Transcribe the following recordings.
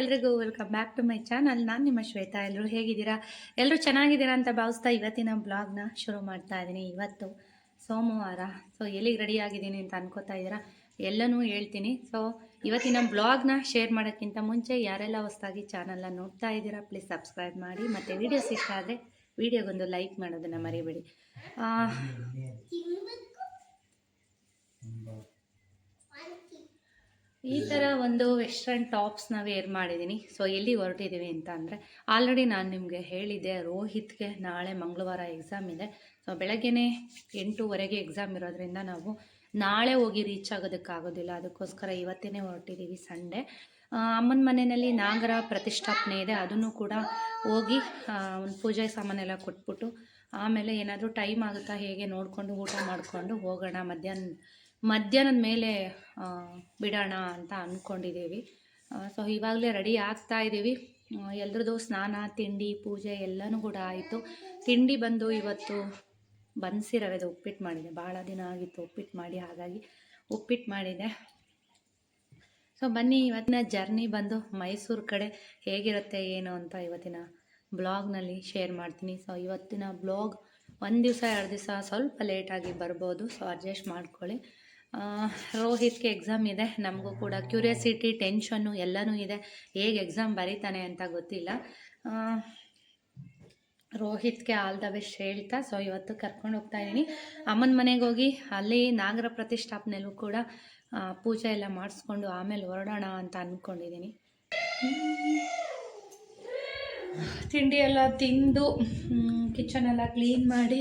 ಎಲ್ರಿಗೂ welcome back to my channel ನಾನು ನಿಮ್ಮ ಶ್ವೇತಾ. ಎಲ್ಲರೂ ಹೇಗಿದ್ದೀರಾ? ಎಲ್ಲರೂ ಚೆನ್ನಾಗಿದ್ದೀರಾ ಅಂತ ಭಾವಿಸ್ತಾ ಇವತ್ತಿನ ಬ್ಲಾಗ್ನ ಶುರು ಮಾಡ್ತಾ ಇದ್ದೀನಿ. ಇವತ್ತು ಸೋಮವಾರ. ಸೊ ಎಲ್ಲಿಗೆ ರೆಡಿ ಆಗಿದ್ದೀನಿ ಅಂತ ಅನ್ಕೋತಾ ಇದ್ದೀರಾ? ಎಲ್ಲನೂ ಹೇಳ್ತೀನಿ. ಸೊ ಇವತ್ತಿನ ಬ್ಲಾಗ್ನ ಶೇರ್ ಮಾಡೋಕ್ಕಿಂತ ಮುಂಚೆ ಯಾರೆಲ್ಲ ಹೊಸದಾಗಿ ಚಾನಲ್ನ ನೋಡ್ತಾ ಇದ್ದೀರಾ ಪ್ಲೀಸ್ ಸಬ್ಸ್ಕ್ರೈಬ್ ಮಾಡಿ. ಮತ್ತು ವೀಡಿಯೋಸ್ ಇಷ್ಟ ಆದರೆ ವೀಡಿಯೋಗೊಂದು ಲೈಕ್ ಮಾಡೋದನ್ನು ಮರಿಬೇಡಿ. ಈ ಥರ ಒಂದು ವೆಸ್ಟರ್ನ್ನ ವೇರ್ ಮಾಡಿದ್ದೀನಿ ಸೊ ಎಲ್ಲಿ ಹೊರಟಿದ್ದೀವಿ ಅಂತ ಅಂದರೆ ಆಲ್ರೆಡಿ ನಾನು ನಿಮಗೆ ಹೇಳಿದ್ದೆ, ರೋಹಿತ್ಗೆ ನಾಳೆ ಮಂಗಳವಾರ ಎಕ್ಸಾಮ್ ಇದೆ. ಸೊ ಬೆಳಗ್ಗೆನೇ ಎಂಟೂವರೆಗೆ ಎಕ್ಸಾಮ್ ಇರೋದ್ರಿಂದ ನಾವು ನಾಳೆ ಹೋಗಿ ರೀಚ್ ಆಗೋದಕ್ಕಾಗೋದಿಲ್ಲ ಅದಕ್ಕೋಸ್ಕರ ಇವತ್ತೇ ಹೊರಟಿದ್ದೀವಿ ಸಂಡೇ ಅಮ್ಮನ ಮನೆಯಲ್ಲಿ ನಾಗರ ಪ್ರತಿಷ್ಠಾಪನೆ ಇದೆ. ಅದನ್ನು ಕೂಡ ಹೋಗಿ ಒಂದು ಪೂಜೆ ಸಾಮಾನೆಲ್ಲ ಕೊಟ್ಬಿಟ್ಟು, ಆಮೇಲೆ ಏನಾದರೂ ಟೈಮ್ ಆಗುತ್ತಾ ಹೇಗೆ ನೋಡಿಕೊಂಡು ಊಟ ಮಾಡಿಕೊಂಡು ಹೋಗೋಣ. ಮಧ್ಯಾಹ್ನ, ಮಧ್ಯಾಹ್ನದ ಮೇಲೆ ಬಿಡೋಣ ಅಂತ ಅಂದ್ಕೊಂಡಿದ್ದೀವಿ ಸೊ ಇವಾಗಲೇ ರೆಡಿ ಆಗ್ತಾ ಇದ್ದೀವಿ. ಎಲ್ರದ್ದು ಸ್ನಾನ, ತಿಂಡಿ, ಪೂಜೆ ಎಲ್ಲನೂ ಕೂಡ ಆಯಿತು. ತಿಂಡಿ ಬಂದು ಇವತ್ತು ಬನ್ಸಿ ರವೆದು ಉಪ್ಪಿಟ್ಟು ಮಾಡಿದೆ. ಭಾಳ ದಿನ ಆಗಿತ್ತು ಉಪ್ಪಿಟ್ಟು ಮಾಡಿ, ಹಾಗಾಗಿ ಉಪ್ಪಿಟ್ಟು ಮಾಡಿದೆ. ಸೊ ಬನ್ನಿ, ಇವತ್ತಿನ ಜರ್ನಿ ಬಂದು ಮೈಸೂರು ಕಡೆ ಹೇಗಿರುತ್ತೆ, ಏನು ಅಂತ ಇವತ್ತಿನ ಬ್ಲಾಗ್ನಲ್ಲಿ ಶೇರ್ ಮಾಡ್ತೀನಿ. ಸೊ ಇವತ್ತಿನ ಬ್ಲಾಗ್ ಒಂದು ದಿವಸ, ಎರಡು ದಿವಸ ಸ್ವಲ್ಪ ಲೇಟಾಗಿ ಬರ್ಬೋದು. ಸೊ ಅಡ್ಜಸ್ಟ್ ಮಾಡ್ಕೊಳ್ಳಿ. ರೋಹಿತ್ಗೆ ಎಕ್ಸಾಮ್ ಇದೆ, ನಮಗೂ ಕೂಡ. ಕ್ಯೂರಿಯಾಸಿಟಿ ಟೆನ್ಷನ್ನು ಎಲ್ಲನೂ ಇದೆ. ಹೇಗೆ ಎಕ್ಸಾಮ್ ಬರೀತಾನೆ ಅಂತ ಗೊತ್ತಿಲ್ಲ. ರೋಹಿತ್ಗೆ ಆಲ್ ದ ಬೆಸ್ಟ್ ಹೇಳ್ತಾ ಸೊ ಇವತ್ತು ಕರ್ಕೊಂಡು ಹೋಗ್ತಾ ಇದ್ದೀನಿ. ಅಮ್ಮನ ಮನೆಗೆ ಹೋಗಿ, ಅಲ್ಲಿ ನಾಗರ ಪ್ರತಿಷ್ಠಾಪನೆಯಲ್ಲೂ ಕೂಡ ಪೂಜೆ ಎಲ್ಲ ಮಾಡಿಸ್ಕೊಂಡು ಆಮೇಲೆ ಹೊರಡೋಣ ಅಂತ ಅಂದ್ಕೊಂಡಿದ್ದೀನಿ ತಿಂಡಿ ಎಲ್ಲ ತಿಂದು ಕಿಚನ್ ಎಲ್ಲ ಕ್ಲೀನ್ ಮಾಡಿ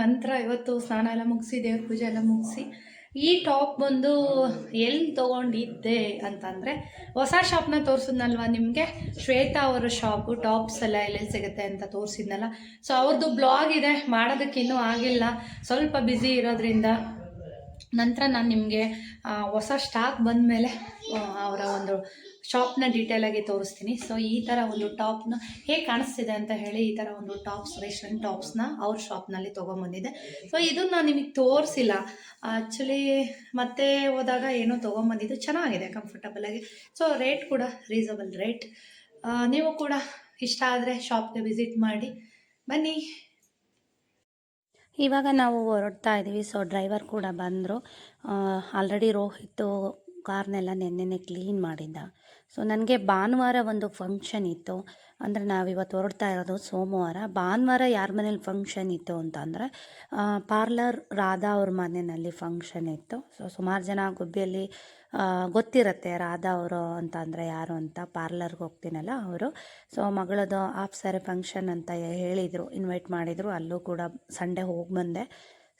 ನಂತರ ಇವತ್ತು ಸ್ನಾನ ಎಲ್ಲ ಮುಗಿಸಿ, ದೇವ್ರ ಪೂಜೆ ಎಲ್ಲ ಮುಗಿಸಿ, ಈ ಟಾಪ್ ಬಂದು ಎಲ್ಲಿ ತೊಗೊಂಡಿದ್ದೆ ಅಂತಂದರೆ ಹೊಸ ಶಾಪ್ನ ತೋರಿಸಿದ್ನಲ್ವ ನಿಮಗೆ? ಶ್ವೇತಾ ಅವರ ಶಾಪು ಟಾಪ್ಸ್ ಎಲ್ಲ ಎಲ್ಲೆಲ್ಲಿ ಸಿಗುತ್ತೆ ಅಂತ ತೋರಿಸಿದ್ನಲ್ಲ. ಸೊ ಅವ್ರದ್ದು ಬ್ಲಾಗ್ ಇದೆ, ಮಾಡೋದಕ್ಕೆ ಇನ್ನೂ ಆಗಿಲ್ಲ. ಸ್ವಲ್ಪ ಬ್ಯುಸಿ ಇರೋದ್ರಿಂದ ನಂತರ ನಾನು ನಿಮಗೆ ಹೊಸ ಸ್ಟಾಕ್ ಬಂದ ಮೇಲೆ ಅವರ ಒಂದು ಶಾಪ್ನ ಡೀಟೇಲಾಗಿ ತೋರಿಸ್ತೀನಿ. ಸೊ ಈ ಥರ ಒಂದು ಟಾಪ್ನ ಹೇಗೆ ಕಾಣಿಸ್ತಿದೆ ಅಂತ ಹೇಳಿ ಈ ಥರ ಒಂದು ಟಾಪ್ಸ್ ರೇಷನ್ ಟಾಪ್ಸ್ನ ಅವ್ರ ಶಾಪ್ನಲ್ಲಿ ತೊಗೊಂಬಂದಿದ್ದೆ ಸೊ ಇದನ್ನು ನಾನು ನಿಮಗೆ ತೋರಿಸಿಲ್ಲ. ಆ್ಯಕ್ಚುಲಿ ಮತ್ತೆ ಹೋದಾಗ ಏನೋ ತೊಗೊಂಬಂದಿದ್ದು ಚೆನ್ನಾಗಿದೆ ಕಂಫರ್ಟಬಲಾಗಿ ಸೊ ರೇಟ್ ಕೂಡ ರೀಸನಬಲ್ ರೇಟ್ ನೀವು ಕೂಡ ಇಷ್ಟ ಆದರೆ ಶಾಪ್ಗೆ ವಿಸಿಟ್ ಮಾಡಿ. ಬನ್ನಿ. ಇವಾಗ ನಾವು ಹೊರಡ್ತಾ ಇದ್ದೀವಿ ಸೊ ಡ್ರೈವರ್ ಕೂಡ ಬಂದರು. ಆಲ್ರೆಡಿ ರೋಹಿತ್ತು ಕಾರ್ನೆಲ್ಲ ನೆನ್ನೆನೆ ಕ್ಲೀನ್ ಮಾಡಿದ್ದ. ಸೊ ನನಗೆ ಭಾನುವಾರ ಒಂದು ಫಂಕ್ಷನ್ ಇತ್ತು. ಅಂದರೆ ನಾವಿವತ್ತು ಹೊರಡ್ತಾ ಇರೋದು ಸೋಮವಾರ. ಭಾನುವಾರ ಯಾರ ಮನೇಲಿ ಫಂಕ್ಷನ್ ಇತ್ತು ಅಂತಂದರೆ ಪಾರ್ಲರ್ ರಾಧಾ ಅವ್ರ ಮನೆಯಲ್ಲಿ ಫಂಕ್ಷನ್ ಇತ್ತು. ಸೊ ಸುಮಾರು ಜನ ಗುಬ್ಬಿಯಲ್ಲಿ ಗೊತ್ತಿರತ್ತೆ ರಾಧಾ ಅವರು ಅಂತಂದರೆ ಯಾರು ಅಂತ ಪಾರ್ಲರ್ಗೆ ಹೋಗ್ತೀನಲ್ಲ ಅವರು. ಸೊ ಮಗಳದು ಆಫ್ ಸಾರಿ ಫಂಕ್ಷನ್ ಅಂತ ಹೇಳಿದರು ಇನ್ವೈಟ್ ಮಾಡಿದರು. ಅಲ್ಲೂ ಕೂಡ ಸಂಡೇ ಹೋಗಿ ಬಂದೆ.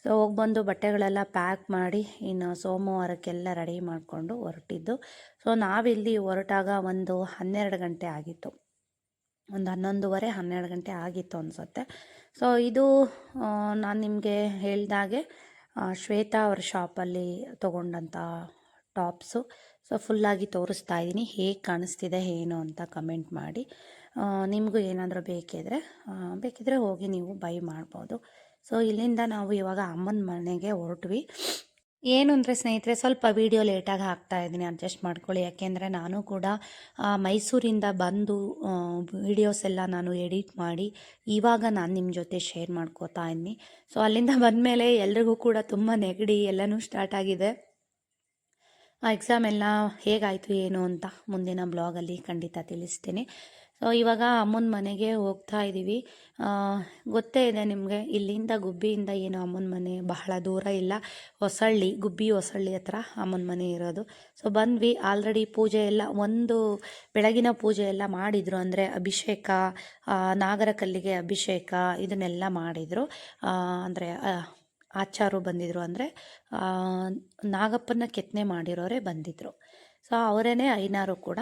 ಸೊ ಹೋಗಿ ಬಂದು ಬಟ್ಟೆಗಳೆಲ್ಲ ಪ್ಯಾಕ್ ಮಾಡಿ ಇನ್ನು ಸೋಮವಾರಕ್ಕೆಲ್ಲ ರೆಡಿ ಮಾಡಿಕೊಂಡು ಹೊರಟಿದ್ದು. ಸೊ ನಾವಿಲ್ಲಿ ಹೊರಟಾಗ ಒಂದು ಹನ್ನೆರಡು ಗಂಟೆ ಆಗಿತ್ತು. ಒಂದು ಹನ್ನೊಂದುವರೆ, ಹನ್ನೆರಡು ಗಂಟೆ ಆಗಿತ್ತು ಅನಿಸುತ್ತೆ. ಸೊ ಇದು ನಾನು ನಿಮಗೆ ಹೇಳಿದಾಗೆ ಶ್ವೇತಾ ಅವ್ರ ಶಾಪಲ್ಲಿ ತೊಗೊಂಡಂಥ ಟಾಪ್ಸು. ಸೊ ಫುಲ್ಲಾಗಿ ತೋರಿಸ್ತಾ ಇದ್ದೀನಿ. ಹೇಗೆ ಕಾಣಿಸ್ತಿದೆ, ಏನು ಅಂತ ಕಮೆಂಟ್ ಮಾಡಿ. ನಿಮಗೂ ಏನಾದರೂ ಬೇಕಿದ್ರೆ ಬೇಕಿದ್ರೆ ಹೋಗಿ ನೀವು ಬೈ ಮಾಡ್ಬೋದು. ಸೊ, ಇಲ್ಲಿಂದ ನಾವು ಇವಾಗ ಅಮ್ಮನ ಮನೆಗೆ ಹೊರಟ್ವಿ. ಏನು ಅಂದರೆ ಸ್ನೇಹಿತರೆ, ಸ್ವಲ್ಪ ವೀಡಿಯೋ ಲೇಟಾಗಿ ಹಾಕ್ತಾ ಇದ್ದೀನಿ. ಅಡ್ಜಸ್ಟ್ ಮಾಡ್ಕೊಳ್ಳಿ. ಯಾಕೆಂದರೆ ನಾನು ಕೂಡ ಮೈಸೂರಿಂದ ಬಂದು ವೀಡಿಯೋಸ್ ಎಲ್ಲ ನಾನು ಎಡಿಟ್ ಮಾಡಿ ಇವಾಗ ನಾನು ನಿಮ್ಮ ಜೊತೆ ಶೇರ್ ಮಾಡ್ಕೋತಾ ಇದ್ದೀನಿ ಸೊ ಅಲ್ಲಿಂದ ಬಂದ ಮೇಲೆ ಎಲ್ರಿಗೂ ಕೂಡ ತುಂಬ ನೆಗಡಿ ಎಲ್ಲನೂ ಸ್ಟಾರ್ಟ್ ಆಗಿದೆ. ಆ ಎಕ್ಸಾಮ್ ಎಲ್ಲ ಹೇಗಾಯಿತು, ಏನು ಅಂತ ಮುಂದಿನ ಬ್ಲಾಗಲ್ಲಿ ಖಂಡಿತ ತಿಳಿಸ್ತೀನಿ. ಸೊ ಇವಾಗ ಅಮ್ಮನ ಮನೆಗೆ ಹೋಗ್ತಾ ಇದ್ದೀವಿ ಗೊತ್ತೇ ಇದೆ ನಿಮಗೆ, ಇಲ್ಲಿಂದ ಗುಬ್ಬಿಯಿಂದ ಏನು ಅಮ್ಮನ ಮನೆ ಬಹಳ ದೂರ ಇಲ್ಲ. ಹೊಸಳ್ಳಿ, ಗುಬ್ಬಿ ಹೊಸಳ್ಳಿ ಹತ್ರ ಅಮ್ಮನ ಮನೆ ಇರೋದು. ಸೊ ಬಂದ್ವಿ. ಆಲ್ರೆಡಿ ಪೂಜೆ ಎಲ್ಲ, ಒಂದು ಬೆಳಗಿನ ಪೂಜೆ ಎಲ್ಲ ಮಾಡಿದರು. ಅಂದರೆ ಅಭಿಷೇಕ ನಾಗರ ಕಲ್ಲಿಗೆ ಅಭಿಷೇಕ ಇದನ್ನೆಲ್ಲ ಮಾಡಿದರು. ಅಂದರೆ ಆಚಾರು ಬಂದಿದ್ರು. ಅಂದರೆ ನಾಗಪ್ಪನ ಕೆತ್ತನೆ ಮಾಡಿರೋರೇ ಬಂದಿದ್ದರು ಸೊ ಅವರೇ ಐನಾರು ಕೂಡ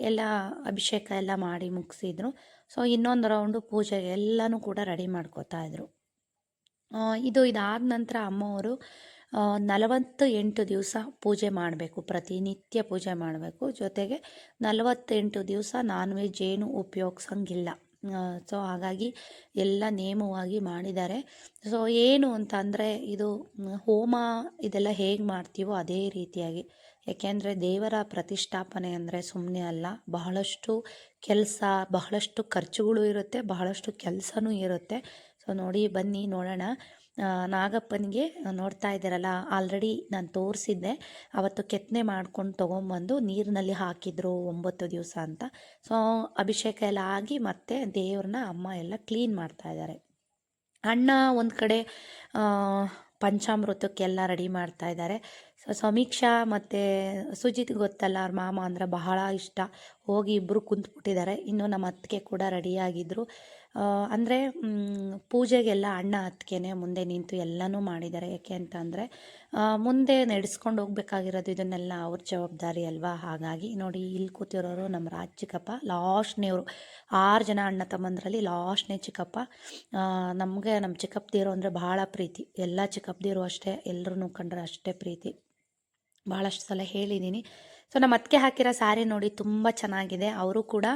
ಎಲ್ಲ ಅಭಿಷೇಕ ಎಲ್ಲ ಮಾಡಿ ಮುಗಿಸಿದ್ರು. ಸೊ, ಇನ್ನೊಂದು ರೌಂಡು ಪೂಜೆ ಎಲ್ಲನೂ ಕೂಡ ರೆಡಿ ಮಾಡ್ಕೋತಾ ಇದ್ರು. ಇದು ಇದಾದ ನಂತರ ಅಮ್ಮವರು ನಲವತ್ತು ಎಂಟು ದಿವಸ ಪೂಜೆ ಮಾಡಬೇಕು, ಪ್ರತಿನಿತ್ಯ ಪೂಜೆ ಮಾಡಬೇಕು. ಜೊತೆಗೆ ನಲವತ್ತೆಂಟು ದಿವಸ ನಾನ್ ವೆಜ್ ಏನು ಉಪಯೋಗಿಸಂಗಿಲ್ಲ. ಸೊ, ಹಾಗಾಗಿ ಎಲ್ಲ ನೇಮವಾಗಿ ಮಾಡಿದ್ದಾರೆ. ಸೊ, ಏನು ಅಂತಂದರೆ ಇದು ಹೋಮ ಇದೆಲ್ಲ ಹೇಗೆ ಮಾಡ್ತೀವೋ ಅದೇ ರೀತಿಯಾಗಿ. ಏಕೆಂದರೆ ದೇವರ ಪ್ರತಿಷ್ಠಾಪನೆ ಅಂದರೆ ಸುಮ್ಮನೆ ಅಲ್ಲ, ಬಹಳಷ್ಟು ಕೆಲಸ, ಬಹಳಷ್ಟು ಖರ್ಚುಗಳು ಇರುತ್ತೆ, ಬಹಳಷ್ಟು ಕೆಲಸನೂ ಇರುತ್ತೆ. ಸೊ ನೋಡಿ, ಬನ್ನಿ, ನೋಡೋಣ. ನಾಗಪ್ಪನಿಗೆ ನೋಡ್ತಾ ಇದ್ದೀರಲ್ಲ ಆಲ್ರೆಡಿ ನಾನು ತೋರಿಸಿದ್ದೆ. ಅವತ್ತು ಕೆತ್ತನೆ ಮಾಡ್ಕೊಂಡು ತೊಗೊಂಬಂದು ನೀರಿನಲ್ಲಿ ಹಾಕಿದ್ರು ಒಂಬತ್ತು ದಿವಸ ಅಂತ. ಸೊ ಅಭಿಷೇಕ ಎಲ್ಲ ಆಗಿ ಮತ್ತೆ ದೇವ್ರನ್ನ ಅಮ್ಮ ಎಲ್ಲ ಕ್ಲೀನ್ ಮಾಡ್ತಾ ಇದ್ದಾರೆ. ಅಣ್ಣ ಒಂದು ಕಡೆ ಪಂಚಾಮೃತಕ್ಕೆಲ್ಲ ರೆಡಿ ಮಾಡ್ತಾ ಇದ್ದಾರೆ. ಸಮೀಕ್ಷಾ ಮತ್ತು ಸುಜಿತ್ ಗೊತ್ತಲ್ಲ, ಅವ್ರ ಮಾಮ ಅಂದರೆ ಬಹಳ ಇಷ್ಟ. ಹೋಗಿ ಇಬ್ಬರು ಕುಂತ್ಬಿಟ್ಟಿದ್ದಾರೆ. ಇನ್ನು ನಮ್ಮ ಅತ್ತಿಗೆ ಕೂಡ ರೆಡಿಯಾಗಿದ್ದರು ಅಂದರೆ ಪೂಜೆಗೆಲ್ಲ ಅಣ್ಣ ಅತ್ತಿಗೆನೇ ಮುಂದೆ ನಿಂತು ಎಲ್ಲನೂ ಮಾಡಿದ್ದಾರೆ. ಯಾಕೆ ಅಂತ ಅಂದರೆ ಮುಂದೆ ನಡೆಸ್ಕೊಂಡು ಹೋಗ್ಬೇಕಾಗಿರೋದು ಇದನ್ನೆಲ್ಲ ಅವ್ರ ಜವಾಬ್ದಾರಿ ಅಲ್ವಾ? ಹಾಗಾಗಿ ನೋಡಿ, ಇಲ್ಲಿ ಕೂತಿರೋರು ನಮ್ಮ ರಾಜ್ ಚಿಕ್ಕಪ್ಪ ಲಾಸ್ಟ್ನೇವರು ಆರು ಜನ ಅಣ್ಣ ತಮ್ಮಂದ್ರಲ್ಲಿ ಲಾಸ್ಟ್ನೇ ಚಿಕ್ಕಪ್ಪ. ನಮಗೆ ನಮ್ಮ ಚಿಕ್ಕಪ್ಪದಿರು ಅಂದರೆ ಭಾಳ ಪ್ರೀತಿ. ಎಲ್ಲ ಚಿಕ್ಕಪ್ಪದಿರು ಅಷ್ಟೇ ಎಲ್ಲರೂ ಕಂಡ್ರೆ ಅಷ್ಟೇ ಪ್ರೀತಿ. ಭಾಳಷ್ಟು ಸಲ ಹೇಳಿದ್ದೀನಿ. ಸೊ, ನಮ್ಮ ಅತ್ತಿಗೆ ಹಾಕಿರೋ ಸ್ಯಾರಿ ನೋಡಿ ತುಂಬ ಚೆನ್ನಾಗಿದೆ. ಅವರು ಕೂಡ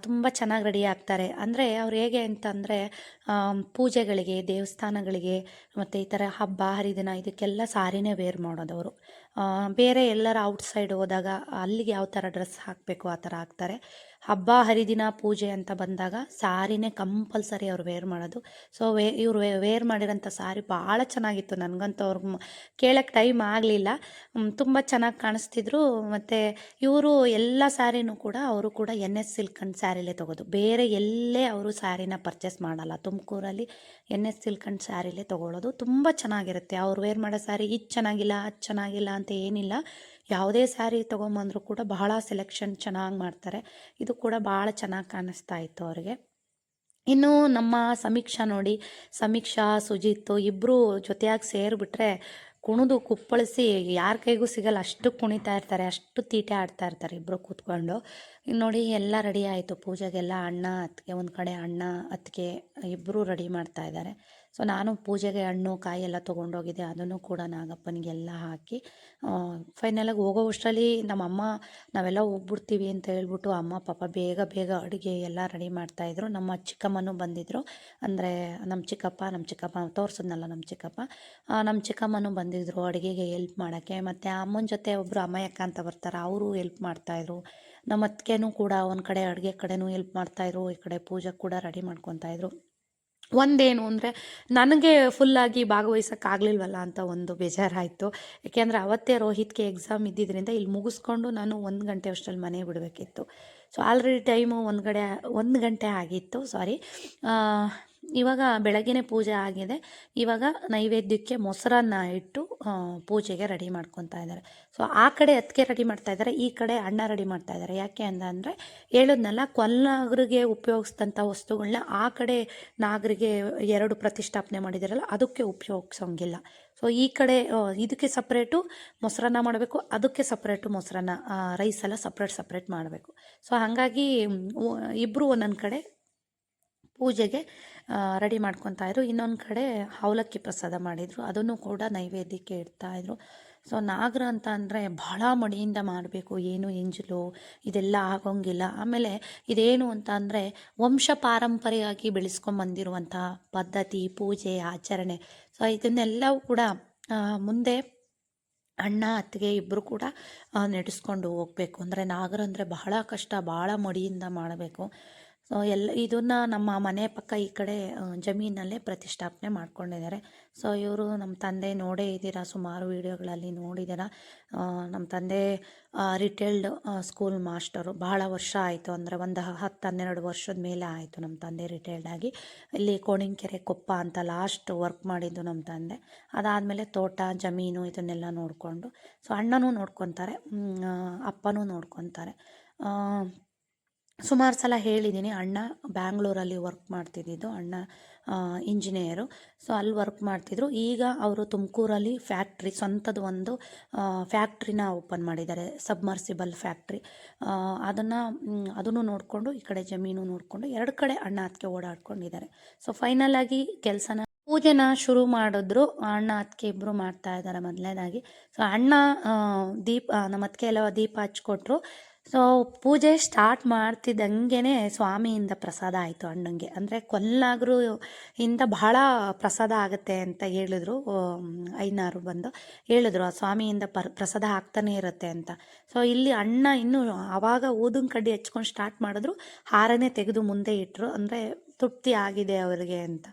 ತುಂಬ ಚೆನ್ನಾಗಿ ರೆಡಿ ಆಗ್ತಾರೆ. ಅಂದರೆ ಅವ್ರು ಹೇಗೆ ಅಂತಂದರೆ ಪೂಜೆಗಳಿಗೆ, ದೇವಸ್ಥಾನಗಳಿಗೆ, ಮತ್ತು ಈ ಥರ ಹಬ್ಬ, ಹರಿದಿನ ಇದಕ್ಕೆಲ್ಲ ಸಾರಿನೇ ವೇರ್ ಮಾಡೋದು ಅವರು. ಬೇರೆ ಎಲ್ಲರ ಔಟ್ಸೈಡ್ ಹೋದಾಗ ಅಲ್ಲಿಗೆ ಯಾವ ಥರ ಡ್ರೆಸ್ ಹಾಕಬೇಕು ಆ ಥರ ಹಾಕ್ತಾರೆ. ಹಬ್ಬ, ಹರಿದಿನ, ಪೂಜೆ ಅಂತ ಬಂದಾಗ ಸಾರಿನೇ ಕಂಪಲ್ಸರಿ ಅವ್ರು ವೇರ್ ಮಾಡೋದು. ಸೊ ವೇ ಇವರು ವೇರ್ ಮಾಡಿರೋಂಥ ಸಾರಿ ಭಾಳ ಚೆನ್ನಾಗಿತ್ತು ನನಗಂತೂ ಅವ್ರಿಗೆ ಕೇಳೋಕ್ಕೆ ಟೈಮ್ ಆಗಲಿಲ್ಲ. ತುಂಬ ಚೆನ್ನಾಗಿ ಕಾಣಿಸ್ತಿದ್ರು. ಮತ್ತು ಇವರು ಎಲ್ಲ ಸ್ಯಾರಿನೂ ಕೂಡ ಅವರು ಕೂಡ ಎನ್ ಎಸ್ ಸಿಲ್ಕ್ ಅಂಡ್ ಸ್ಯಾರಿಲೇ ತೊಗೋದು. ಬೇರೆ ಎಲ್ಲೇ ಅವರು ಸ್ಯಾರಿನ ಪರ್ಚೇಸ್ ಮಾಡಲ್ಲ. ತುಮಕೂರಲ್ಲಿ ಎನ್ ಎಸ್ ಸಿಲ್ಕ್ ಅಂಡ್ ಸ್ಯಾರಿಲೇ ತೊಗೊಳ್ಳೋದು ತುಂಬ ಚೆನ್ನಾಗಿರುತ್ತೆ. ಅವ್ರು ವೇರ್ ಮಾಡೋ ಸ್ಯಾರಿ ಇದು ಚೆನ್ನಾಗಿಲ್ಲ, ಅದು ಚೆನ್ನಾಗಿಲ್ಲ ಅಂತ ಏನಿಲ್ಲ. ಯಾವುದೇ ಸ್ಯಾರಿ ತೊಗೊಂಬಂದರೂ ಕೂಡ ಬಹಳ ಸೆಲೆಕ್ಷನ್ ಚೆನ್ನಾಗಿ ಮಾಡ್ತಾರೆ. ಇದು ಕೂಡ ಭಾಳ ಚೆನ್ನಾಗಿ ಕಾಣಿಸ್ತಾ ಇತ್ತು ಅವರಿಗೆ. ಇನ್ನು ನಮ್ಮ ಸಮೀಕ್ಷಾ ನೋಡಿ, ಸಮೀಕ್ಷಾ, ಸುಜಿತ್ ಇಬ್ಬರು ಜೊತೆಯಾಗಿ ಸೇರಿಬಿಟ್ರೆ ಕುಣಿದು ಕುಪ್ಪಳಿಸಿ ಯಾರ ಕೈಗೂ ಸಿಗಲ್ಲ, ಅಷ್ಟು ಕುಣಿತಾ ಇರ್ತಾರೆ, ಅಷ್ಟು ತೀಟೆ ಆಡ್ತಾ ಇರ್ತಾರೆ ಇಬ್ಬರು ಕೂತ್ಕೊಂಡು. ನೋಡಿ ಎಲ್ಲ ರೆಡಿ ಆಯಿತು, ಪೂಜೆಗೆಲ್ಲ ಅಣ್ಣ, ಅತ್ತಿಗೆ ಒಂದು ಕಡೆ ಅಣ್ಣ, ಅತ್ತಿಗೆ ಇಬ್ಬರು ರೆಡಿ ಮಾಡ್ತಾ ಇದ್ದಾರೆ. ಸೊ, ನಾನು ಪೂಜೆಗೆ ಹಣ್ಣು, ಕಾಯಿ ಎಲ್ಲ ತೊಗೊಂಡೋಗಿದ್ದೆ. ಅದನ್ನು ಕೂಡ ನಾಗಪ್ಪನಿಗೆಲ್ಲ ಹಾಕಿ ಫೈನಲಾಗಿ ಹೋಗೋ ಅಷ್ಟರಲ್ಲಿ ನಮ್ಮಮ್ಮ, ನಾವೆಲ್ಲ ಹೋಗ್ಬಿಡ್ತೀವಿ ಅಂತ ಹೇಳ್ಬಿಟ್ಟು ಅಮ್ಮ, ಪಾಪ ಬೇಗ ಬೇಗ ಅಡುಗೆ ಎಲ್ಲ ರೆಡಿ ಮಾಡ್ತಾಯಿದ್ರು ನಮ್ಮ ಚಿಕ್ಕಮ್ಮನೂ ಬಂದಿದ್ದರು ಅಂದರೆ ನಮ್ಮ ಚಿಕ್ಕಪ್ಪ ನಮ್ಮ ಚಿಕ್ಕಪ್ಪ ತೋರಿಸಿದ್ನಲ್ಲ ನಮ್ಮ ಚಿಕ್ಕಪ್ಪ. ನಮ್ಮ ಚಿಕ್ಕಮ್ಮನೂ ಬಂದಿದ್ದರು ಅಡುಗೆಗೆ ಹೆಲ್ಪ್ ಮಾಡೋಕ್ಕೆ. ಮತ್ತು ಅಮ್ಮನ ಜೊತೆ ಒಬ್ಬರು ಅಮ್ಮಯ್ಯಕ್ಕ ಅಂತ ಬರ್ತಾರೆ, ಅವರು ಹೆಲ್ಪ್ ಮಾಡ್ತಾಯಿದ್ರು ನಮ್ಮ ಅತ್ತಿಗೆನೂ ಕೂಡ ಒಂದು ಕಡೆ ಅಡುಗೆ ಕಡೆನೂ ಹೆಲ್ಪ್ ಮಾಡ್ತಾಯಿದ್ರು ಈ ಕಡೆ ಪೂಜೆ ಕೂಡ ರೆಡಿ ಮಾಡ್ಕೊತಾಯಿದ್ರು ಒಂದೇನು ಅಂದರೆ ನನಗೆ ಫುಲ್ಲಾಗಿ ಭಾಗವಹಿಸೋಕ್ಕಾಗಲಿಲ್ವಲ್ಲ ಅಂತ ಒಂದು ಬೇಜಾರಾಯಿತು. ಯಾಕೆಂದರೆ ಅವತ್ತೇ ರೋಹಿತ್ಗೆ ಎಕ್ಸಾಮ್ ಇದ್ದಿದ್ದರಿಂದ ಇಲ್ಲಿ ಮುಗಿಸ್ಕೊಂಡು ನಾನು ಒಂದು ಗಂಟೆ ಅಷ್ಟರಲ್ಲಿ ಮನೆ ಬಿಡಬೇಕಿತ್ತು. ಸೊ ಆಲ್ರೆಡಿ ಟೈಮು ಒಂದು ಕಡೆ ಒಂದು ಗಂಟೆ ಆಗಿತ್ತು ಸಾರಿ ಇವಾಗ ಬೆಳಗ್ಗೆ ಪೂಜೆ ಆಗಿದೆ. ಇವಾಗ ನೈವೇದ್ಯಕ್ಕೆ ಮೊಸರನ್ನ ಇಟ್ಟು ಪೂಜೆಗೆ ರೆಡಿ ಮಾಡ್ಕೊತಾ ಇದ್ದಾರೆ. ಸೊ, ಆ ಕಡೆ ಅದಕ್ಕೆ ರೆಡಿ ಮಾಡ್ತಾ ಇದ್ದಾರೆ, ಈ ಕಡೆ ಅಣ್ಣ ರೆಡಿ ಮಾಡ್ತಾ ಇದ್ದಾರೆ. ಯಾಕೆ ಅಂದರೆ ಹೇಳಿದ್ನಲ್ಲ ಕೊಲ್ನಾಗರಿಗೆ ಉಪಯೋಗಿಸಿದಂಥ ವಸ್ತುಗಳನ್ನ ಆ ಕಡೆ ನಾಗರಿಗೆ ಎರಡು ಪ್ರತಿಷ್ಠಾಪನೆ ಮಾಡಿದಾರಲ್ಲ, ಅದಕ್ಕೆ ಉಪಯೋಗಿಸೋಂಗಿಲ್ಲ. ಸೊ, ಈ ಕಡೆ ಇದಕ್ಕೆ ಸಪ್ರೇಟು ಮೊಸರನ್ನ ಮಾಡಬೇಕು, ಅದಕ್ಕೆ ಸಪ್ರೇಟು ಮೊಸರನ್ನ ರೈಸ್ ಎಲ್ಲ ಸಪ್ರೇಟ್ ಸಪ್ರೇಟ್ ಮಾಡಬೇಕು. ಸೊ, ಹಾಗಾಗಿ ಇಬ್ಬರು ಒಂದೊಂದು ಕಡೆ ಪೂಜೆಗೆ ರೆಡಿ ಮಾಡ್ಕೊತಾ ಇದ್ರು. ಇನ್ನೊಂದು ಕಡೆ ಅವಲಕ್ಕಿ ಪ್ರಸಾದ ಮಾಡಿದರು. ಅದನ್ನು ಕೂಡ ನೈವೇದ್ಯಕ್ಕೆ ಇಡ್ತಾಯಿದ್ರು ಸೊ, ನಾಗರ ಅಂತ ಅಂದರೆ ಬಹಳ ಮಡಿಯಿಂದ ಮಾಡಬೇಕು. ಏನು ಎಂಜಲು ಇದೆಲ್ಲ ಆಗೋಂಗಿಲ್ಲ. ಆಮೇಲೆ ಇದೇನು ಅಂತ ಅಂದರೆ ವಂಶ ಪಾರಂಪರೆಯಾಗಿ ಬೆಳೆಸ್ಕೊಂಬಂದಿರುವಂಥ ಪದ್ಧತಿ, ಪೂಜೆ, ಆಚರಣೆ. ಸೊ, ಇದನ್ನೆಲ್ಲವೂ ಕೂಡ ಮುಂದೆ ಅಣ್ಣ, ಅತ್ತಿಗೆ ಇಬ್ಬರು ಕೂಡ ನಡೆಸ್ಕೊಂಡು ಹೋಗಬೇಕು. ಅಂದರೆ ನಾಗರ ಅಂದರೆ ಬಹಳ ಕಷ್ಟ. ಭಾಳ ಮಡಿಯಿಂದ ಮಾಡಬೇಕು. ಎಲ್ಲ ಇದನ್ನು ನಮ್ಮ ಮನೆ ಪಕ್ಕ ಈ ಕಡೆ ಜಮೀನಲ್ಲೇ ಪ್ರತಿಷ್ಠಾಪನೆ ಮಾಡ್ಕೊಂಡಿದ್ದಾರೆ. ಸೊ, ಇವರು ನಮ್ಮ ತಂದೆ ನೋಡೇ ಇದ್ದೀರಾ? ಸುಮಾರು ವಿಡಿಯೋಗಳಲ್ಲಿ ನೋಡಿದ್ದೀರಾ? ನಮ್ಮ ತಂದೆ ರಿಟೈಲ್ಡ್ ಸ್ಕೂಲ್ ಮಾಸ್ಟರು ಬಹಳ ವರ್ಷ ಆಯಿತು. ಅಂದರೆ ಒಂದು ಹತ್ತು ಹನ್ನೆರಡು ವರ್ಷದ ಮೇಲೆ ಆಯಿತು ನಮ್ಮ ತಂದೆ ರಿಟೈರ್ಡ್ ಆಗಿ. ಇಲ್ಲಿ ಕೋಣಿಂಕೆರೆ ಕೊಪ್ಪ ಅಂತ ಲಾಸ್ಟ್ ವರ್ಕ್ ಮಾಡಿದ್ದು ನಮ್ಮ ತಂದೆ. ಅದಾದಮೇಲೆ ತೋಟ, ಜಮೀನು ಇದನ್ನೆಲ್ಲ ನೋಡಿಕೊಂಡು. ಸೊ, ಅಣ್ಣನೂ ನೋಡ್ಕೊತಾರೆ. ಅಪ್ಪನೂ ನೋಡ್ಕೊತಾರೆ. ಸುಮಾರು ಸಲ ಹೇಳಿದ್ದೀನಿ ಅಣ್ಣ ಬ್ಯಾಂಗ್ಳೂರಲ್ಲಿ ವರ್ಕ್ ಮಾಡ್ತಿದ್ದಿದ್ದು, ಅಣ್ಣ ಇಂಜಿನಿಯರು ಸೊ ಅಲ್ಲಿ ವರ್ಕ್ ಮಾಡ್ತಿದ್ರು. ಈಗ ಅವರು ತುಮಕೂರಲ್ಲಿ ಫ್ಯಾಕ್ಟ್ರಿ ಸ್ವಂತದ ಒಂದು ಫ್ಯಾಕ್ಟ್ರಿನ ಓಪನ್ ಮಾಡಿದ್ದಾರೆ. ಸಬ್ಮರ್ಸಿಬಲ್ ಫ್ಯಾಕ್ಟ್ರಿ ಅದನ್ನು ಅದನ್ನು ನೋಡಿಕೊಂಡು, ಈ ಕಡೆ ಜಮೀನು ನೋಡಿಕೊಂಡು, ಎರಡು ಕಡೆ ಅಣ್ಣ ಅದಕ್ಕೆ ಓಡಾಡ್ಕೊಂಡಿದ್ದಾರೆ. ಸೊ ಫೈನಲ್ ಆಗಿ ಕೆಲಸನ ಪೂಜೆನ ಶುರು ಮಾಡಿದ್ರು. ಅಣ್ಣ ಅದಕ್ಕೆ ಇಬ್ಬರು ಮಾಡ್ತಾ ಇದ್ದಾರೆ ಮೊದಲನೇದಾಗಿ ಸೊ ಅಣ್ಣ ದೀಪ ನಮ್ಮ ಅದಕ್ಕೆ ಎಲ್ಲ ದೀಪ ಹಚ್ಕೊಟ್ರು. ಸೊ ಪೂಜೆ ಸ್ಟಾರ್ಟ್ ಮಾಡ್ತಿದ್ದಂಗೆ ಸ್ವಾಮಿಯಿಂದ ಪ್ರಸಾದ ಆಯಿತು ಅಣ್ಣಂಗೆ. ಅಂದರೆ ಕೊಲ್ಲಾಗ್ರು ಇಂದ ಬಹಳ ಪ್ರಸಾದ ಆಗುತ್ತೆ ಅಂತ ಹೇಳಿದ್ರು ಐನಾರು ಬಂದು ಹೇಳಿದ್ರು. ಆ ಸ್ವಾಮಿಯಿಂದ ಪರ್, ಪ್ರಸಾದ ಆಗ್ತಾನೆ ಇರುತ್ತೆ ಅಂತ. ಸೊ ಇಲ್ಲಿ ಅಣ್ಣ ಇನ್ನೂ ಆವಾಗ ಊದಿನ ಕಡ್ಡಿ ಹಚ್ಕೊಂಡು ಸ್ಟಾರ್ಟ್ ಮಾಡಿದ್ರು, ಹಾರನೇ ತೆಗೆದು ಮುಂದೆ ಇಟ್ಟರು ಅಂದರೆ ತೃಪ್ತಿ ಆಗಿದೆ ಅವರಿಗೆ ಅಂತ.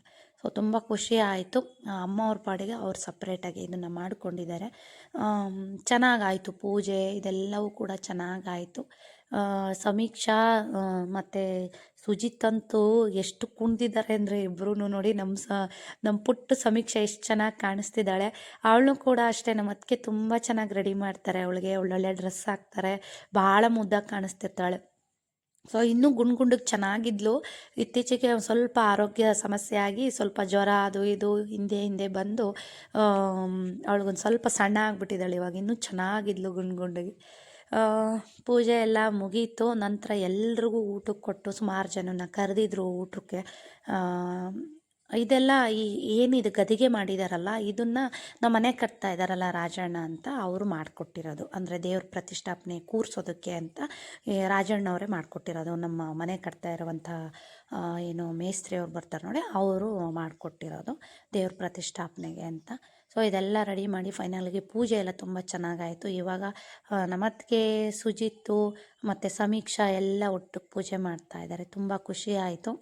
ಸೊ, ತುಂಬ ಖುಷಿ ಆಯಿತು. ಅಮ್ಮ ಅವ್ರ ಪಾಡಿಗೆ ಅವ್ರು ಸಪ್ರೇಟಾಗಿ ಇದನ್ನು ಮಾಡಿಕೊಂಡಿದ್ದಾರೆ. ಚೆನ್ನಾಗಾಯಿತು ಪೂಜೆ, ಇದೆಲ್ಲವೂ ಕೂಡ ಚೆನ್ನಾಗಾಯಿತು. ಸಮೀಕ್ಷಾ ಮತ್ತು ಸುಜಿತ್ ಅಂತೂ ಎಷ್ಟು ಕುಣ್ದಿದ್ದಾರೆ ಅಂದರೆ ಇಬ್ಬರೂ ನೋಡಿ ನಮ್ಮ ಸ ನಮ್ಮ ಪುಟ್ಟ ಸಮೀಕ್ಷೆ ಎಷ್ಟು ಚೆನ್ನಾಗಿ ಕಾಣಿಸ್ತಿದ್ದಾಳೆ. ಅವಳು ಕೂಡ ಅಷ್ಟೇ ನಮ್ಮ ಅದಕ್ಕೆ ತುಂಬ ಚೆನ್ನಾಗಿ ರೆಡಿ ಮಾಡ್ತಾರೆ. ಅವಳಿಗೆ ಒಳ್ಳೊಳ್ಳೆ ಡ್ರೆಸ್ ಹಾಕ್ತಾರೆ. ಭಾಳ ಮುದ್ದಾಗಿ ಕಾಣಿಸ್ತಿರ್ತಾಳೆ. ಸೊ, ಇನ್ನೂ ಗುಂಡು ಗುಂಡಕ್ಕೆ ಚೆನ್ನಾಗಿದ್ಲು. ಇತ್ತೀಚೆಗೆ ಸ್ವಲ್ಪ ಆರೋಗ್ಯ ಸಮಸ್ಯೆ ಆಗಿ ಸ್ವಲ್ಪ ಜ್ವರ, ಅದು ಇದು ಹಿಂದೆ ಹಿಂದೆ ಬಂದು ಅವಳಿಗೊಂದು ಸ್ವಲ್ಪ ಸಣ್ಣ ಆಗಿಬಿಟ್ಟಿದ್ದಾಳೆ ಇವಾಗ. ಇನ್ನೂ ಚೆನ್ನಾಗಿದ್ಲು ಗುಂಡು ಪೂಜೆ ಎಲ್ಲ ಮುಗೀತು. ನಂತರ ಎಲ್ರಿಗೂ ಊಟಕ್ಕೆ ಕೊಟ್ಟು ಸುಮಾರು ಜನನ ಕರೆದಿದ್ರು ಊಟಕ್ಕೆ. ಇದೆಲ್ಲ ಈ ಏನಿದು ಗದಿಗೆ ಮಾಡಿದಾರಲ್ಲ, ಇದನ್ನು ನಮ್ಮ ಮನೆ ಕಟ್ತಾ ಇದ್ದಾರಲ್ಲ ರಾಜಣ್ಣ ಅಂತ ಅವರು ಮಾಡಿಕೊಟ್ಟಿರೋದು. ಅಂದರೆ ದೇವ್ರ ಪ್ರತಿಷ್ಠಾಪನೆ ಕೂರಿಸೋದಕ್ಕೆ ಅಂತ ರಾಜಣ್ಣವರೇ ಮಾಡಿಕೊಟ್ಟಿರೋದು. ನಮ್ಮ ಮನೆ ಕಟ್ತಾ ಇರುವಂಥ ಏನು ಮೇಸ್ತ್ರಿ ಅವ್ರು ಬರ್ತಾರೆ ನೋಡಿ, ಅವರು ಮಾಡಿಕೊಟ್ಟಿರೋದು ದೇವ್ರ ಪ್ರತಿಷ್ಠಾಪನೆಗೆ ಅಂತ. ಸೊ ಇದೆಲ್ಲ ರೆಡಿ ಮಾಡಿ ಫೈನಲ್ಗೆ ಪೂಜೆ ಎಲ್ಲ ತುಂಬ ಚೆನ್ನಾಗಾಯಿತು. ಇವಾಗ ನಮ್ಮತ್ತಿಗೆ ಸುಜಿತ್ತು ಮತ್ತು ಸಮೀಕ್ಷಾ ಎಲ್ಲ ಒಟ್ಟು ಪೂಜೆ ಮಾಡ್ತಾ ಇದ್ದಾರೆ ತುಂಬ ಖುಷಿ ಆಯಿತು.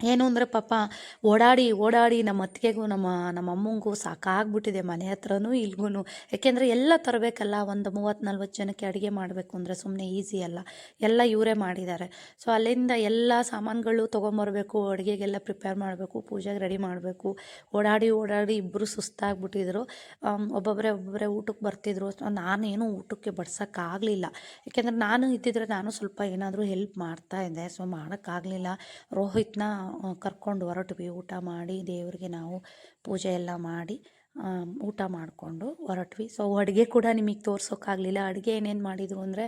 ಏನು ಅಂದರೆ ಪಾಪ ಓಡಾಡಿ ಓಡಾಡಿ ನಮ್ಮ ಅತ್ತಿಗೆಗೂ, ನಮ್ಮ ನಮ್ಮ ಅಮ್ಮಂಗೂ ಸಾಕಾಗ್ಬಿಟ್ಟಿದೆ ಮನೆ ಹತ್ರನೂ ಇಲ್ಗೂ ಯಾಕೆಂದರೆ ಎಲ್ಲ ತರಬೇಕಲ್ಲ, ಒಂದು ಮೂವತ್ತು ನಲ್ವತ್ತು ಜನಕ್ಕೆ ಅಡುಗೆ ಮಾಡಬೇಕು ಅಂದರೆ ಸುಮ್ಮನೆ ಈಸಿ ಅಲ್ಲ. ಎಲ್ಲ ಇವರೇ ಮಾಡಿದ್ದಾರೆ. ಸೊ ಅಲ್ಲಿಂದ ಎಲ್ಲ ಸಾಮಾನುಗಳು ತೊಗೊಂಬರ್ಬೇಕು, ಅಡುಗೆಗೆಲ್ಲ ಪ್ರಿಪೇರ್ ಮಾಡಬೇಕು, ಪೂಜೆಗೆ ರೆಡಿ ಮಾಡಬೇಕು. ಓಡಾಡಿ ಓಡಾಡಿ ಇಬ್ಬರು ಸುಸ್ತಾಗ್ಬಿಟ್ಟಿದ್ರು. ಒಬ್ಬೊಬ್ಬರೇ ಒಬ್ಬೊಬ್ಬರೇ ಊಟಕ್ಕೆ ಬರ್ತಿದ್ರು. ನಾನೇನು ಊಟಕ್ಕೆ ಬಡ್ಸೋಕ್ಕಾಗಲಿಲ್ಲ. ಯಾಕೆಂದರೆ ನಾನು ಇದ್ದಿದ್ರೆ ನಾನು ಸ್ವಲ್ಪ ಏನಾದರೂ ಹೆಲ್ಪ್ ಮಾಡ್ತಾ ಇದ್ದೆ. ಸೊ ಮಾಡೋಕ್ಕಾಗಲಿಲ್ಲ. ರೋಹಿತ್ನ ಕರ್ಕೊಂಡು ಹೊರಟ್ವಿ. ಊಟ ಮಾಡಿ ದೇವರಿಗೆ ನಾವು ಪೂಜೆ ಎಲ್ಲ ಮಾಡಿ ಊಟ ಮಾಡಿಕೊಂಡು ಹೊರಟ್ವಿ. ಸೊ ಅಡುಗೆ ಕೂಡ ನಿಮಗೆ ತೋರ್ಸೋಕ್ಕಾಗಲಿಲ್ಲ ಅಡುಗೆ ಏನೇನು ಮಾಡಿದ್ರು ಅಂದರೆ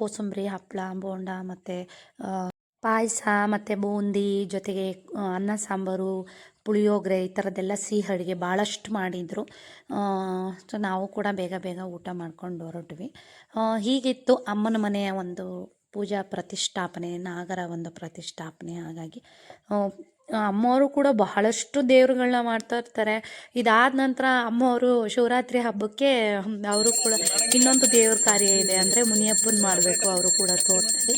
ಕೋಸಂಬರಿ ಹಪ್ಪಳ ಬೋಂಡ ಮತ್ತು ಪಾಯಸ ಮತ್ತು ಬೂಂದಿ ಜೊತೆಗೆ ಅನ್ನ ಸಾಂಬಾರು, ಪುಳಿಯೋಗರೆ ಈ ಥರದ್ದೆಲ್ಲ ಸಿಹಿ ಅಡುಗೆ ಭಾಳಷ್ಟು ಮಾಡಿದರು. ಸೊ ನಾವು ಕೂಡ ಬೇಗ ಬೇಗ ಊಟ ಮಾಡ್ಕೊಂಡು ಹೊರಟ್ವಿ. ಹೀಗಿತ್ತು ಅಮ್ಮನ ಮನೆಯ ಒಂದು ಪೂಜಾ ಪ್ರತಿಷ್ಠಾಪನೆ, ನಾಗರ ಒಂದು ಪ್ರತಿಷ್ಠಾಪನೆ ಹಾಗಾಗಿ ಅಮ್ಮವರು ಕೂಡ ಬಹಳಷ್ಟು ದೇವ್ರುಗಳನ್ನ ಮಾಡ್ತಾ ಇರ್ತಾರೆ. ಇದಾದ ನಂತರ ಅಮ್ಮವರು ಶಿವರಾತ್ರಿ ಹಬ್ಬಕ್ಕೆ, ಅವರು ಕೂಡ ಇನ್ನೊಂದು ದೇವ್ರ ಕಾರ್ಯ ಇದೆ ಅಂದರೆ ಮುನಿಯಪ್ಪನ ಮಾಡಬೇಕು ಅವರು ಕೂಡ ತೋಟದಲ್ಲಿ.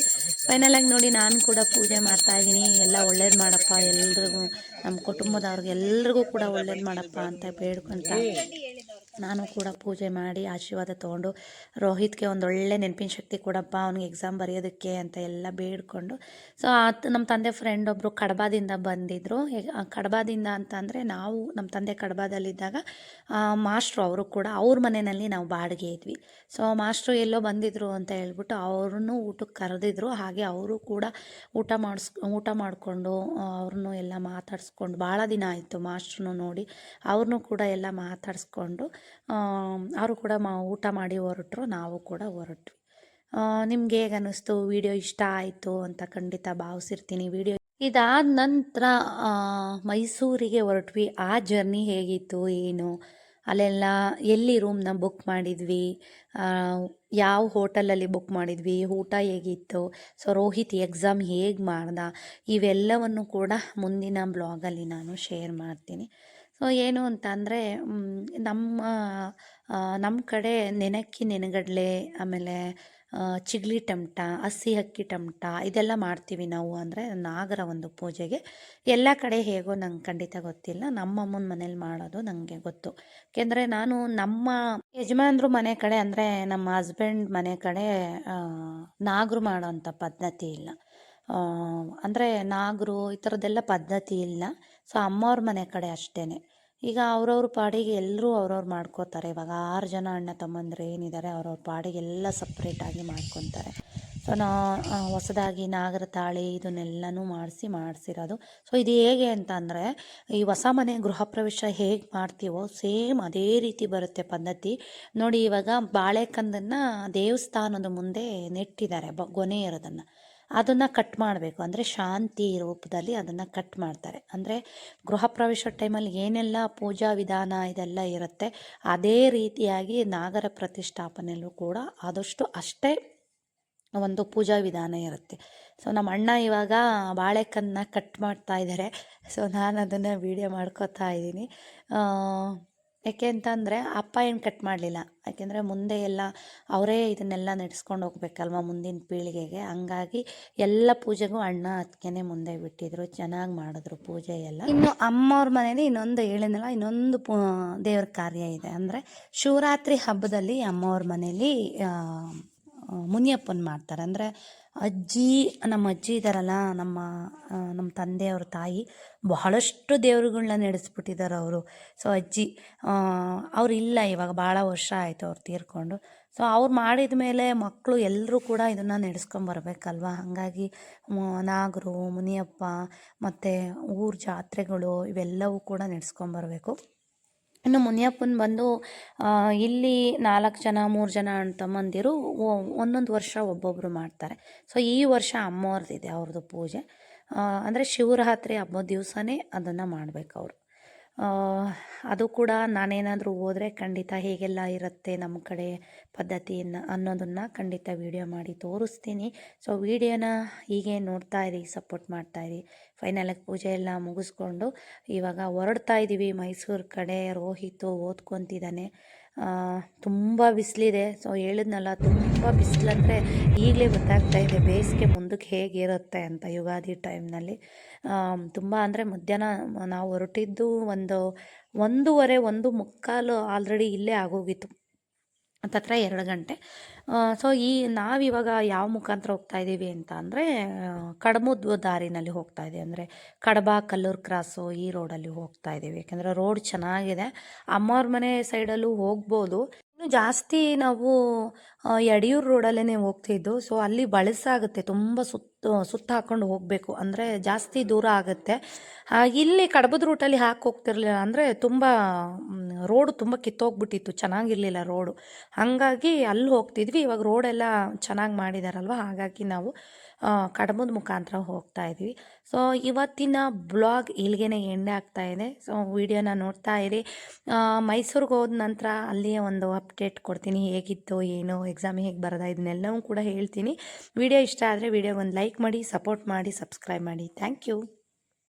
ಆಗಿ ನೋಡಿ ನಾನು ಕೂಡ ಪೂಜೆ ಮಾಡ್ತಾ ಇದ್ದೀನಿ. ಎಲ್ಲ ಒಳ್ಳೇದು ಮಾಡಪ್ಪ ಎಲ್ರಿಗೂ ನಮ್ಮ ಕುಟುಂಬದವ್ರಿಗೆ ಎಲ್ರಿಗೂ ಕೂಡ ಒಳ್ಳೇದು ಮಾಡಪ್ಪ ಅಂತ ಬೇಡ್ಕೊಂತ. ನಾನು ಕೂಡ ಪೂಜೆ ಮಾಡಿ ಆಶೀರ್ವಾದ ತೊಗೊಂಡು ರೋಹಿತ್ಗೆ ಒಂದು ಒಳ್ಳೆ ನೆನಪಿನ ಶಕ್ತಿ ಕೊಡಪ್ಪ, ಅವ್ನಿಗೆ ಎಕ್ಸಾಮ್ ಬರೆಯೋದಕ್ಕೆ ಅಂತ ಎಲ್ಲ ಬೇಡಿಕೊಂಡು. ಸೊ ಆತ ನಮ್ಮ ತಂದೆ ಫ್ರೆಂಡ್ ಒಬ್ಬರು ಕಡಬಾದಿಂದ ಬಂದಿದ್ದರು ಕಡಬಾದಿಂದ ಅಂತ ಅಂದರೆ ನಾವು ನಮ್ಮ ತಂದೆ ಕಡಬಾದಲ್ಲಿದ್ದಾಗ ಮಾಸ್ಟ್ರು ಅವರು ಕೂಡ ಅವ್ರ ಮನೆಯಲ್ಲಿ ನಾವು ಬಾಡಿಗೆ ಇದ್ವಿ. ಸೊ ಮಾಸ್ಟ್ರು ಎಲ್ಲೋ ಬಂದಿದ್ರು ಅಂತ ಹೇಳ್ಬಿಟ್ಟು ಅವ್ರನ್ನೂ ಊಟಕ್ಕೆ ಕರೆದಿದ್ರು. ಹಾಗೆ ಅವರು ಕೂಡ ಊಟ ಮಾಡಿಸ್, ಊಟ ಮಾಡಿಕೊಂಡು ಅವ್ರನ್ನೂ ಎಲ್ಲ ಮಾತಾಡಿಸ್ಕೊಂಡು, ಭಾಳ ದಿನ ಆಯಿತು ಮಾಸ್ಟ್ರನ್ನು ನೋಡಿ ಅವ್ರನ್ನೂ ಕೂಡ ಎಲ್ಲ ಮಾತಾಡಿಸ್ಕೊಂಡು. ಅವರು ಕೂಡ ಮಾ, ಊಟ ಮಾಡಿ ಹೊರಟ್ರು, ನಾವು ಕೂಡ ಹೊರಟ್ವಿ. ನಿಮ್ಗೆ ಹೇಗೆ ಅನ್ನಿಸ್ತು? ವಿಡಿಯೋ ಇಷ್ಟ ಆಯಿತು ಅಂತ ಖಂಡಿತ ಭಾವಿಸಿರ್ತೀನಿ. ವಿಡಿಯೋ ಇದಾದ ನಂತರ ಮೈಸೂರಿಗೆ ಹೊರಟ್ವಿ. ಆ ಜರ್ನಿ ಹೇಗಿತ್ತು? ಏನು? ಅಲ್ಲೆಲ್ಲ ಎಲ್ಲಿ ರೂಮ್ನ ಬುಕ್ ಮಾಡಿದ್ವಿ? ಯಾವ ಹೋಟೆಲಲ್ಲಿ ಬುಕ್ ಮಾಡಿದ್ವಿ? ಊಟ ಹೇಗಿತ್ತು? ಸೊ ರೋಹಿತ್ ಎಕ್ಸಾಮ್ ಹೇಗೆ ಮಾಡ್ದ? ಇವೆಲ್ಲವನ್ನು ಕೂಡ ಮುಂದಿನ ಬ್ಲಾಗಲ್ಲಿ ನಾನು ಶೇರ್ ಮಾಡ್ತೀನಿ. ಸೊ, ಏನು ಅಂತ ಅಂದರೆ ನಮ್ಮ ನಮ್ಮ ಕಡೆ ನೆನಕ್ಕಿ ನೆನಗಡಲೆ, ಆಮೇಲೆ ಚಿಗ್ಲಿ ಟಮಟ, ಹಸಿ ಅಕ್ಕಿ ಟಮಟ, ಇದೆಲ್ಲ ಮಾಡ್ತೀವಿ ನಾವು ಅಂದರೆ ನಾಗರ ಒಂದು ಪೂಜೆಗೆ. ಎಲ್ಲ ಕಡೆ ಹೇಗೋ ನಂಗೆ ಖಂಡಿತ ಗೊತ್ತಿಲ್ಲ. ನಮ್ಮ ಅಮ್ಮನ ಮನೇಲಿ ಮಾಡೋದು ನನಗೆ ಗೊತ್ತು. ಯಾಕೆಂದರೆ ನಾನು ನಮ್ಮ ಯಜಮಾನ್ರು ಮನೆ ಕಡೆ ಅಂದರೆ ನಮ್ಮ ಹಸ್ಬೆಂಡ್ ಮನೆ ಕಡೆ ನಾಗರು ಮಾಡೋಂಥ ಪದ್ಧತಿ ಇಲ್ಲ. ಅಂದರೆ ನಾಗರು ಈ ಥರದ್ದೆಲ್ಲ ಪದ್ಧತಿ ಇಲ್ಲ. ಸೊ ಅಮ್ಮವ್ರ ಮನೆ ಕಡೆ ಅಷ್ಟೇ ಈಗ ಅವ್ರವ್ರ ಪಾಡಿಗೆ ಎಲ್ಲರೂ ಅವ್ರವ್ರು ಮಾಡ್ಕೋತಾರೆ. ಇವಾಗ ಆರು ಜನ ಅಣ್ಣ ತಮ್ಮಂದ್ರೆ ಏನಿದ್ದಾರೆ ಅವ್ರವ್ರ ಪಾಡಿಗೆ ಎಲ್ಲ ಸಪ್ರೇಟಾಗಿ ಮಾಡ್ಕೊತಾರೆ. ಸೊ ನಾ ಹೊಸದಾಗಿ ನಾಗರ ತಾಳಿ ಇದನ್ನೆಲ್ಲನೂ ಮಾಡಿಸಿ, ಮಾಡಿಸಿರೋದು. ಸೊ ಇದು ಹೇಗೆ ಅಂತ ಅಂದರೆ ಈ ಹೊಸ ಮನೆ ಗೃಹ ಪ್ರವೇಶ ಹೇಗೆ ಮಾಡ್ತೀವೋ ಸೇಮ್ ಅದೇ ರೀತಿ ಬರುತ್ತೆ ಪದ್ಧತಿ. ನೋಡಿ ಇವಾಗ ಬಾಳೆಕಂದನ್ನು ದೇವಸ್ಥಾನದ ಮುಂದೆ ನೆಟ್ಟಿದ್ದಾರೆ, ಬ, ಗೊನೆ ಇರೋದನ್ನು. ಅದನ್ನು ಕಟ್ ಮಾಡಬೇಕು. ಅಂದರೆ ಶಾಂತಿ ರೂಪದಲ್ಲಿ ಅದನ್ನು ಕಟ್ ಮಾಡ್ತಾರೆ. ಅಂದರೆ ಗೃಹ ಪ್ರವೇಶ ಟೈಮಲ್ಲಿ ಏನೆಲ್ಲ ಪೂಜಾ ವಿಧಾನ ಇದೆಲ್ಲ ಇರುತ್ತೆ, ಅದೇ ರೀತಿಯಾಗಿ ನಾಗರ ಪ್ರತಿಷ್ಠಾಪನೆಯಲ್ಲೂ ಕೂಡ ಆದಷ್ಟು ಅಷ್ಟೇ ಒಂದು ಪೂಜಾ ವಿಧಾನ ಇರುತ್ತೆ. ಸೊ ನಮ್ಮ ಅಣ್ಣ ಇವಾಗ ಬಾಳೆಕನ್ನ ಕಟ್ ಮಾಡ್ತಾ ಇದ್ದಾರೆ ಸೊ ನಾನು ಅದನ್ನು ವೀಡಿಯೋ ಮಾಡ್ಕೋತಾ ಇದ್ದೀನಿ. ಯಾಕೆ ಅಂತಂದರೆ ಅಪ್ಪ ಏನು ಕಟ್ ಮಾಡಲಿಲ್ಲ. ಯಾಕೆಂದರೆ ಮುಂದೆ ಎಲ್ಲ ಅವರೇ ಇದನ್ನೆಲ್ಲ ನಡೆಸ್ಕೊಂಡು ಹೋಗ್ಬೇಕಲ್ವ ಮುಂದಿನ ಪೀಳಿಗೆಗೆ. ಹಂಗಾಗಿ ಎಲ್ಲ ಪೂಜೆಗೂ ಅಣ್ಣ ಅದಕ್ಕೆ ಮುಂದೆ ಬಿಟ್ಟಿದ್ರು. ಚೆನ್ನಾಗಿ ಮಾಡಿದ್ರು ಪೂಜೆ ಎಲ್ಲ. ಇನ್ನು ಅಮ್ಮವ್ರ ಮನೇಲಿ ಇನ್ನೊಂದು ಹೇಳಿದ್ನಲ್ಲ, ಇನ್ನೊಂದು ಪೂ, ದೇವ್ರ ಕಾರ್ಯ ಇದೆ. ಅಂದರೆ ಶಿವರಾತ್ರಿ ಹಬ್ಬದಲ್ಲಿ ಅಮ್ಮವ್ರ ಮನೇಲಿ ಮುನಿಯಪ್ಪನ ಮಾಡ್ತಾರೆ. ಅಂದರೆ ಅಜ್ಜಿ, ನಮ್ಮ ಅಜ್ಜಿ ಇದ್ದಾರಲ್ಲ ನಮ್ಮ ನಮ್ಮ ತಂದೆಯವ್ರ ತಾಯಿ, ಬಹಳಷ್ಟು ದೇವ್ರುಗಳ್ನ ನಡೆಸ್ಬಿಟ್ಟಿದ್ದಾರೆ ಅವರು. ಸೊ ಅಜ್ಜಿ ಅವ್ರು ಇಲ್ಲ ಇವಾಗ ಭಾಳ ವರ್ಷ ಆಯಿತು ಅವ್ರು ತೀರ್ಕೊಂಡು. ಸೊ ಅವ್ರು ಮಾಡಿದ ಮೇಲೆ ಮಕ್ಕಳು ಎಲ್ಲರೂ ಕೂಡ ಇದನ್ನು ನಡೆಸ್ಕೊಂಬರ್ಬೇಕಲ್ವ ಹಾಗಾಗಿ ನಾಗರು, ಮುನಿಯಪ್ಪ, ಮತ್ತು ಊರ ಜಾತ್ರೆಗಳು ಇವೆಲ್ಲವೂ ಕೂಡ ನಡೆಸ್ಕೊಂಬರ್ಬೇಕು ಇನ್ನು ಮುನಿಯಪ್ಪನ ಬಂದು ಇಲ್ಲಿ ನಾಲ್ಕು ಜನ, ಮೂರು ಜನ ತಮ್ಮಂದಿರು ಒಂದೊಂದು ವರ್ಷ ಒಬ್ಬೊಬ್ಬರು ಮಾಡ್ತಾರೆ. ಸೊ ಈ ವರ್ಷ ಅಮ್ಮವ್ರದ್ದಿದೆ ಅವ್ರದ್ದು ಪೂಜೆ. ಅಂದರೆ ಶಿವರಾತ್ರಿ ಹಬ್ಬದ ದಿವಸನೇ ಅದನ್ನು ಮಾಡಬೇಕು ಅವರು. ಅದು ಕೂಡ ನಾನೇನಾದರೂ ಹೋದರೆ ಖಂಡಿತ ಹೇಗೆಲ್ಲ ಇರುತ್ತೆ ನಮ್ಮ ಕಡೆ ಪದ್ಧತಿಯನ್ನು ಅನ್ನೋದನ್ನು ಖಂಡಿತ ವೀಡಿಯೋ ಮಾಡಿ ತೋರಿಸ್ತೀನಿ. ಸೊ ವೀಡಿಯೋನ ಹೀಗೆ ನೋಡ್ತಾ ಇರಿ ಸಪೋರ್ಟ್ ಮಾಡ್ತಾ ಇರಿ. ಫೈನಲಾಗಿ ಪೂಜೆ ಎಲ್ಲ ಮುಗಿಸ್ಕೊಂಡು ಇವಾಗ ಹೊರಡ್ತಾ ಇದ್ದೀವಿ ಮೈಸೂರು ಕಡೆ. ರೋಹಿತು ಓದ್ಕೊತಿದ್ದಾನೆ. ತುಂಬ ಬಿಸಿಲಿದೆ. ಸೊ ಹೇಳಿದ್ನಲ್ಲ, ತುಂಬ ಬಿಸಿಲಂದರೆ ಈಗಲೇ ಗೊತ್ತಾಗ್ತಾ ಇದೆ ಬೇಸಿಗೆ ಮುಂದಕ್ಕೆ ಹೇಗಿರುತ್ತೆ ಅಂತ ಯುಗಾದಿ ಟೈಮ್ನಲ್ಲಿ ತುಂಬ ಅಂದರೆ ಮಧ್ಯಾಹ್ನ ನಾವು ಹೊರಟಿದ್ದು ಒಂದು ಒಂದೂವರೆ, ಒಂದು ಮುಕ್ಕಾಲು ಆಲ್ರೆಡಿ ಇಲ್ಲೇ ಆಗೋಗಿತ್ತು. ಹತ್ತತ್ರ ಎರಡು ಗಂಟೆ. ಸೊ ಈ ನಾವಿವಾಗ ಯಾವ ಮುಖಾಂತರ ಹೋಗ್ತಾ ಇದ್ದೀವಿ ಅಂತ ಅಂದರೆ ಕಡಮುದ್ವ ದಾರಿನಲ್ಲಿ ಹೋಗ್ತಾ ಇದ್ದೀವಿ. ಅಂದರೆ ಕಡಬ, ಕಲ್ಲೂರು ಕ್ರಾಸು ಈ ರೋಡಲ್ಲಿ ಹೋಗ್ತಾ ಇದ್ದೀವಿ. ಯಾಕೆಂದರೆ ರೋಡ್ ಚೆನ್ನಾಗಿದೆ. ಅಮ್ಮವ್ರ ಮನೆ ಸೈಡಲ್ಲೂ ಹೋಗ್ಬೋದು. ಇನ್ನು ಜಾಸ್ತಿ ನಾವು ಯಡಿಯೂರು ರೋಡಲ್ಲೇ ಹೋಗ್ತಿದ್ದು. ಸೊ ಅಲ್ಲಿ ಬಳಸಾಗುತ್ತೆ. ತುಂಬ ಸುತ್ತ ಸುತ್ತ ಹಾಕ್ಕೊಂಡು ಹೋಗಬೇಕು. ಅಂದರೆ ಜಾಸ್ತಿ ದೂರ ಆಗುತ್ತೆ. ಇಲ್ಲಿ ಕಡಬದ ರೂಟಲ್ಲಿ ಹಾಕಿ ಹೋಗ್ತಿರ್ಲಿಲ್ಲ ಅಂದರೆ ತುಂಬ ರೋಡು ತುಂಬ ಕಿತ್ತೋಗ್ಬಿಟ್ಟಿತ್ತು, ಚೆನ್ನಾಗಿರಲಿಲ್ಲ ರೋಡು. ಹಾಗಾಗಿ ಅಲ್ಲಿ ಹೋಗ್ತಿದ್ವಿ, ಇವಾಗ ರೋಡೆಲ್ಲ ಚೆನ್ನಾಗಿ ಮಾಡಿದಾರಲ್ವ, ಹಾಗಾಗಿ ನಾವು ಕಡಬದ ಮುಖಾಂತರ ಹೋಗ್ತಾ ಇದ್ವಿ. ಸೊ, ಇವತ್ತಿನ ಬ್ಲಾಗ್ ಇಲ್ಲಿಗೆ ಎಂಡ್ ಆಗ್ತಾ ಇದೆ. ಸೊ, ವಿಡಿಯೋನ ನೋಡ್ತಾ ಇರಿ. ಮೈಸೂರಿಗೆ ಹೋದ ನಂತರ ಅಲ್ಲಿಯೇ ಒಂದು ಅಪ್ಡೇಟ್ ಕೊಡ್ತೀನಿ, ಹೇಗಿತ್ತು, ಏನು ಎಕ್ಸಾಮ್ ಹೇಗೆ ಬರೋದ, ಇದನ್ನೆಲ್ಲವೂ ಕೂಡ ಹೇಳ್ತೀನಿ. ವಿಡಿಯೋ ಇಷ್ಟ ಆದರೆ ವಿಡಿಯೋಗೆ ಒಂದು ಲೈಕ್ ಮಾಡಿ ಸಪೋರ್ಟ್ ಮಾಡಿ ಸಬ್ಸ್ಕ್ರೈಬ್ ಮಾಡಿ. Thank you